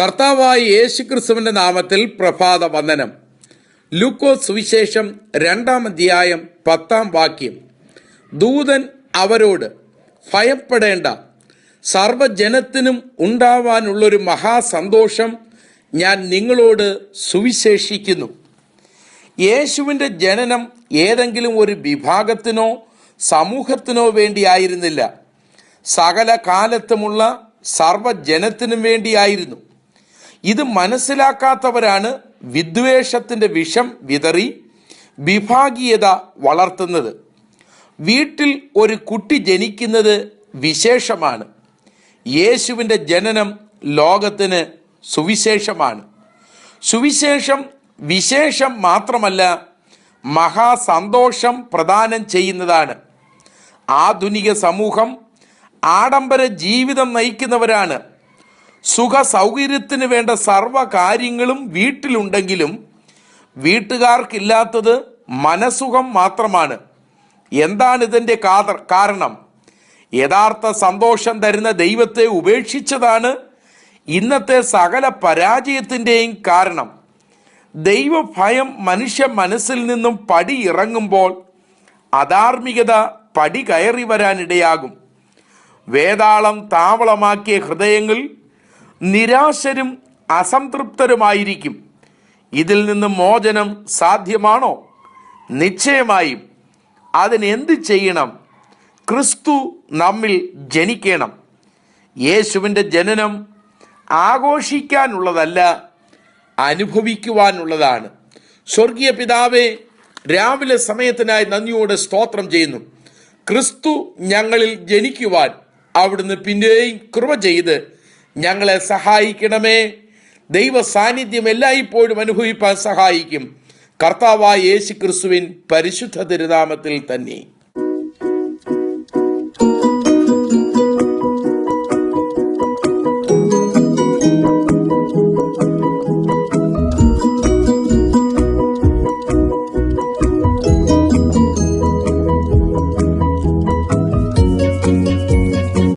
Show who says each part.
Speaker 1: കർത്താവായ യേശുക്രിസ്തുവിന്റെ നാമത്തിൽ പ്രഭാത വന്ദനം ലൂക്കോ സുവിശേഷം രണ്ടാം അധ്യായം പത്താം വാക്യം. ദൂതൻ അവരോട് ഭയപ്പെടേണ്ട. സർവജനത്തിനും ഉണ്ടാവാനുള്ളൊരു മഹാസന്തോഷം ഞാൻ നിങ്ങളോട് സുവിശേഷിക്കുന്നു. യേശുവിന്റെ ജനനം ഏതെങ്കിലും ഒരു വിഭാഗത്തിനോ സമൂഹത്തിനോ വേണ്ടിയായിരുന്നില്ല. സകല കാലത്തുമുള്ള സർവജനത്തിനും വേണ്ടിയായിരുന്നു. ഇത് മനസ്സിലാക്കാത്തവരാണ് വിദ്വേഷത്തിന്റെ വിഷം വിതറി വിഭാഗീയത വളർത്തുന്നത്. വീട്ടിൽ ഒരു കുട്ടി ജനിക്കുന്നത് വിശേഷമാണ്. യേശുവിന്റെ ജനനം ലോകത്തിന് സുവിശേഷമാണ്. സുവിശേഷം വിശേഷം മാത്രമല്ല മഹാസന്തോഷം പ്രദാനം ചെയ്യുന്നതാണ്. ആധുനിക സമൂഹം ആഡംബര ജീവിതം നയിക്കുന്നവരാണ്. സുഖ സൗകര്യത്തിന് വേണ്ട സർവ കാര്യങ്ങളും വീട്ടിലുണ്ടെങ്കിലും വീട്ടുകാർക്കില്ലാത്തത് മനസുഖം മാത്രമാണ്. എന്താണ് ഇതിന്റെ കാരണം? യഥാർത്ഥ സന്തോഷം തരുന്ന ദൈവത്തെ ഉപേക്ഷിച്ചതാണ് ഇന്നത്തെ സകല പരാജയത്തിന്റെയും കാരണം. ദൈവഭയം മനുഷ്യ മനസ്സിൽ നിന്നും പടി ഇറങ്ങുമ്പോൾ അധാർമികത പടി കയറി വരാനിടയാകും. വേതാളം താവളമാക്കിയ ഹൃദയങ്ങൾ നിരാശരും അസംതൃപ്തരുമായിരിക്കും. ഇതിൽ നിന്ന് മോചനം സാധ്യമാണോ? നിശ്ചയമായും. അതിനെന്ത് ചെയ്യണം? ക്രിസ്തു നമ്മിൽ ജനിക്കണം. യേശുവിന്റെ ജനനം ആഘോഷിക്കാനുള്ളതല്ല അനുഭവിക്കുവാനുള്ളതാണ്. സ്വർഗീയ പിതാവെ രാവിലെ സമയത്തിനായി നന്ദിയോടെ സ്തോത്രം ചെയ്യുന്നു. ക്രിസ്തു ഞങ്ങളിൽ ജനിക്കുവാൻ അവിടുന്ന് പിന്നെയും കൃപ ചെയ്ത് ഞങ്ങളെ സഹായിക്കണമേ. ദൈവ സാന്നിധ്യം എല്ലായ്പ്പോഴും അനുഭവിപ്പാൻ സഹായിക്കും. കർത്താവായ യേശു ക്രിസ്തുവിൻ പരിശുദ്ധ തിരുനാമത്തിൽ തന്നെ.